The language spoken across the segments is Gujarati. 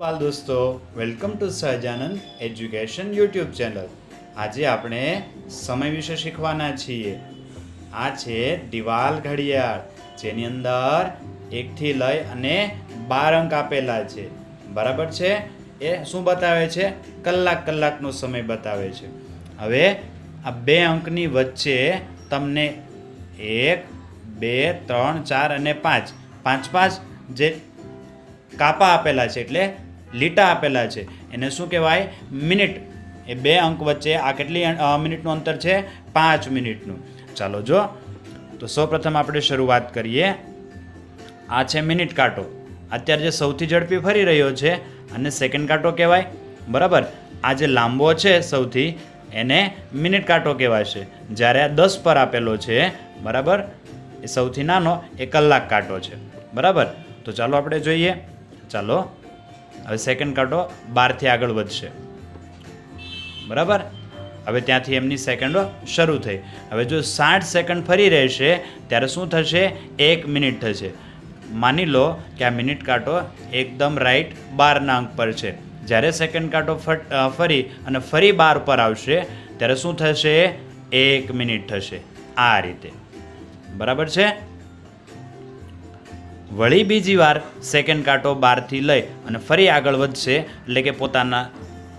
વાલ દોસ્તો welcome to Sahajanand education YouTube channel આજે આપણે સમય વિશે શીખવાના છીએ. આ છે દિવાલ ઘડિયાળ, જેની અંદર એકથી લઈ અને બાર અંક આપેલા છે. બરાબર છે? એ શું બતાવે છે? કલાક કલાકનો સમય બતાવે છે. હવે આ બે અંકની વચ્ચે તમને એક, બે, ત્રણ, ચાર અને પાંચ પાંચ પાંચ જે કાપા આપેલા છે, એટલે લીટા આપેલા છે. એને શું કહેવાય? મિનિટ. એ બે અંક વચ્ચે આ કેટલી મિનિટનું અંતર છે? પાંચ મિનિટનું. ચાલો જો. તો સૌપ્રથમ આપણે શરૂઆત કરીએ. આ છે મિનિટ કાંટો. અત્યારે જે સૌથી ઝડપી ફરી રહ્યો છે, અને સેકન્ડ કાંટો કહેવાય. બરાબર? આ જે લાંબો છે સૌથી, એને મિનિટ કાંટો કહેવાશે જ્યારે આ દસ પર આપેલો છે, બરાબર? એ સૌથી નાનો, એ કલાક કાંટો છે. બરાબર? તો ચાલો આપણે જોઈએ. ચાલો. હવે સેકન્ડ કાંટો બારથી આગળ વધશે. બરાબર? હવે ત્યાંથી એમની સેકન્ડો શરૂ થઈ. હવે જો સાઠ સેકન્ડ ફરી રહેશે, ત્યારે શું થશે? એક મિનિટ થશે. માની લો કે આ મિનિટ કાંટો એકદમ રાઈટ બારના અંક પર છે. જ્યારે સેકન્ડ કાંટો ફટ ફરી અને ફરી બાર પર આવશે, ત્યારે શું થશે? એક મિનિટ થશે. આ રીતે. બરાબર છે? વળી બીજી વાર સેકન્ડ કાંટો બારથી લઈ અને ફરી આગળ વધશે એટલે કે પોતાના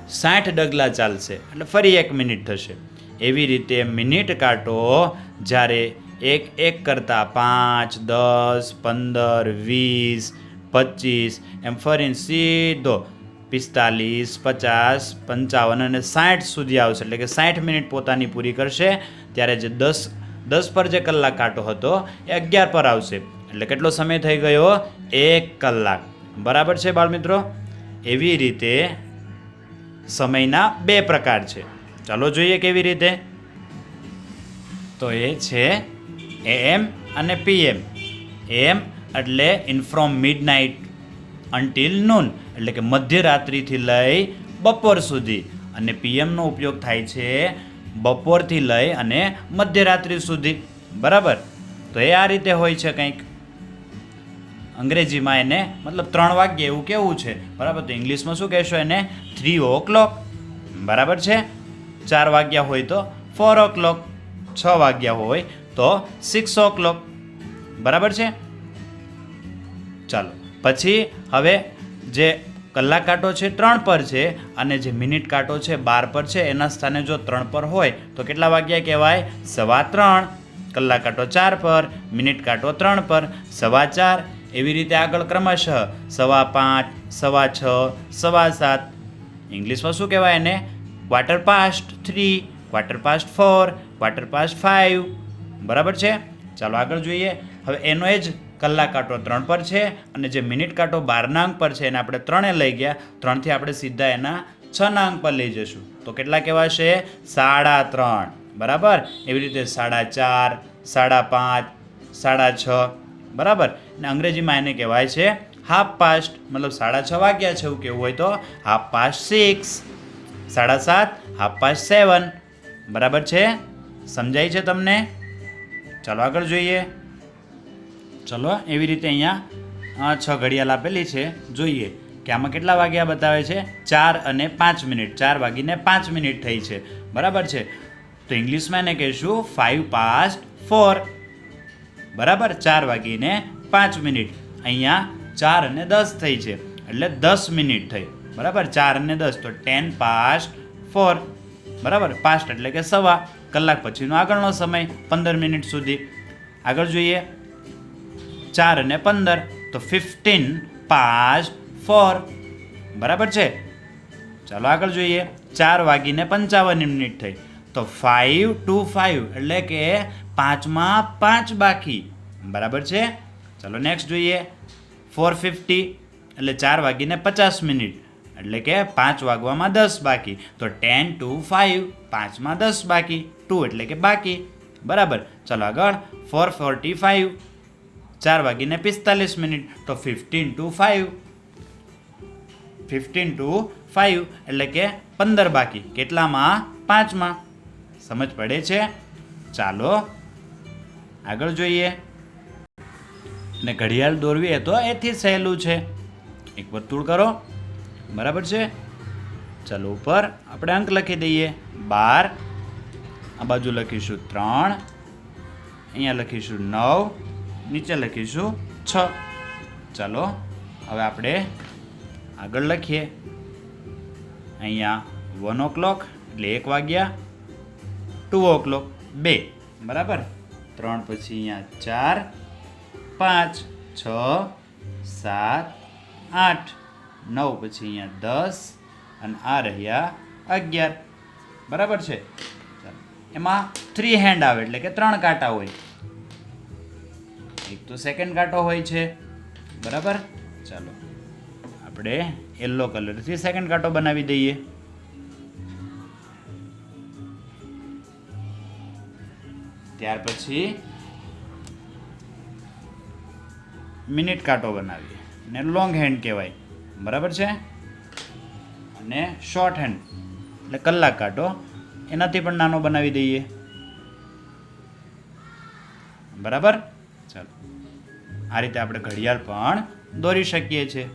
સાઠ ડગલા ચાલશે એટલે ફરી એક મિનિટ થશે. એવી રીતે મિનિટ કાંટો જ્યારે એક એક કરતાં પાંચ, દસ, પંદર, વીસ, પચીસ, એમ ફરીને સીધો પિસ્તાલીસ, પચાસ, પંચાવન અને સાઠ સુધી આવશે. એટલે કે સાઠ મિનિટ પોતાની પૂરી કરશે. ત્યારે જે દસ દસ પર જે કલાક કાંટો હતો એ અગિયાર પર આવશે. એટલે કેટલો સમય થઈ ગયો? એક કલાક. બરાબર છે બાળમિત્રો? એવી રીતે સમયના બે પ્રકાર છે. ચાલો જોઈએ કેવી રીતે. તો એ છે એએમ અને પીએમ. એમ એટલે in from midnight until noon એટલે કે મધ્યરાત્રિથી લઈ બપોર સુધી. અને પીએમનો ઉપયોગ થાય છે બપોરથી લઈ અને મધ્યરાત્રિ સુધી. બરાબર? તો એ આ રીતે હોય છે કંઈક. અંગ્રેજીમાં એને મતલબ ત્રણ વાગ્યે એવું કેવું છે. બરાબર? તો ઇંગ્લિશમાં શું કહેશો એને? થ્રી ઓ ક્લોક બરાબર છે? ચાર વાગ્યા હોય તો ફોર ઓ ક્લોક છ વાગ્યા હોય તો સિક્સ ઓ ક્લોક બરાબર છે? ચાલો. પછી હવે જે કલાક કાંટો છે ત્રણ પર છે અને જે મિનિટ કાંટો છે બાર પર છે, એના સ્થાને જો ત્રણ પર હોય તો કેટલા વાગ્યા કહેવાય? સવા ત્રણ. કલાક કાંટો ચાર પર, મિનિટ કાંટો ત્રણ પર, સવા ચાર. એવી રીતે આગળ ક્રમશઃ સવા પાંચ, સવા છ, સવા સાત. ઇંગ્લિશમાં શું કહેવાય એને? Quarter past three quarter past four quarter past five બરાબર છે? ચાલો આગળ જોઈએ. હવે એનો એ જ કલાક કાંટો ત્રણ પર છે અને જે મિનિટ કાંટો બારના અંક પર છે એને આપણે ત્રણે લઈ ગયા. ત્રણથી આપણે સીધા એના છના અંક પર લઈ જશું. તો કેટલા કહેવાશે? સાડા ત્રણ. બરાબર? એવી રીતે સાડા ચાર, સાડા પાંચ, સાડા છ. બરાબર? ને અંગ્રેજીમાં એને કહેવાય છે હાફ પાસ્ટ મતલબ સાડા છ વાગ્યા છે એવું કેવું હોય તો હાફ પાસ્ટ સિક્સ સાડા સાત હાફ પાસ્ટ સેવન બરાબર છે? સમજાય છે તમને? ચાલો આગળ જોઈએ. ચલો, એવી રીતે અહીંયા છ ઘડિયાળ આપેલી છે. જોઈએ કે આમાં કેટલા વાગ્યા બતાવે છે? ચાર અને પાંચ મિનિટ. ચાર વાગીને પાંચ મિનિટ થઈ છે. બરાબર છે? તો ઇંગ્લિશમાં એને કહીશું ફાઇવ પાસ્ટ ફોર બરાબર ચાર વાગીને પાંચ મિનિટ. અહીંયા ચાર અને દસ થઈ છે. એટલે દસ મિનિટ થઈ. બરાબર? ચાર અને દસ, તો ટેન પાસ્ટ ફોર બરાબર? પાસ્ટ એટલે કે સવા. કલાક પછીનો આગળનો સમય, પંદર મિનિટ સુધી. આગળ જોઈએ. ચાર અને પંદર, તો ફિફ્ટીન પાસ્ટ ફોર બરાબર છે? ચાલો આગળ જોઈએ. ચાર વાગીને પંચાવન મિનિટ થઈ. તો ફાઇવ ટુ ફાઇવ એટલે કે પાંચમાં પાંચ બાકી. બરાબર છે? ચાલો નેક્સ્ટ જોઈએ. ફોર ફિફ્ટી એટલે ચાર વાગીને પચાસ મિનિટ. એટલે કે પાંચ વાગવામાં દસ બાકી. તો ટેન ટુ ફાઇવ પાંચમાં દસ બાકી. ટુ એટલે કે બાકી. બરાબર. ચાલો આગળ. ફોર ફોર્ટી ફાઇવ ચાર વાગીને પિસ્તાલીસ મિનિટ. તો fifteen to five fifteen to five એટલે કે પંદર બાકી. કેટલામાં? પાંચમાં. સમજ પડે છે? ચાલો, આગળ જોઈએ. અને ઘડિયાળ દોરવી એ તો એથી સહેલું છે. એક વર્તુળ કરો. બરાબર છે? ચાલો, ઉપર આપણે અંક લખી દઈએ. બાર, આ બાજુ લખીશું ત્રણ, અહીંયા લખીશું નવ, નીચે લખીશું છ. ચાલો, હવે આપણે આગળ લખીએ. અહીંયા વન ઓ ક્લોક એટલે એક વાગ્યા. ટુ ઓ ક્લોક બે. બરાબર? ત્રણ પછી અહીંયા ચાર. પાંચ, છ, સાત, આઠ. નવ પછી અહીંયા દસ. અને આ રહ્યા અગિયાર. બરાબર છે? એમાં થ્રી હેન્ડ આવે એટલે કે ત્રણ કાંટા હોય. એક તો સેકન્ડ કાંટો હોય છે. બરાબર? ચાલો. આપણે યલો કલરથી સેકન્ડ કાંટો બનાવી દઈએ. ત્યાર પછી મિનિટ કાંટો બનાવીએ. ને લોંગ હેન્ડ કહેવાય. બરાબર છે? અને શોર્ટ હેન્ડ એટલે કલાક કાંટો. એનાથી પણ નાનો બનાવી દઈએ. બરાબર? ચાલો. આ રીતે આપણે ઘડિયાળ પણ દોરી શકીએ છીએ.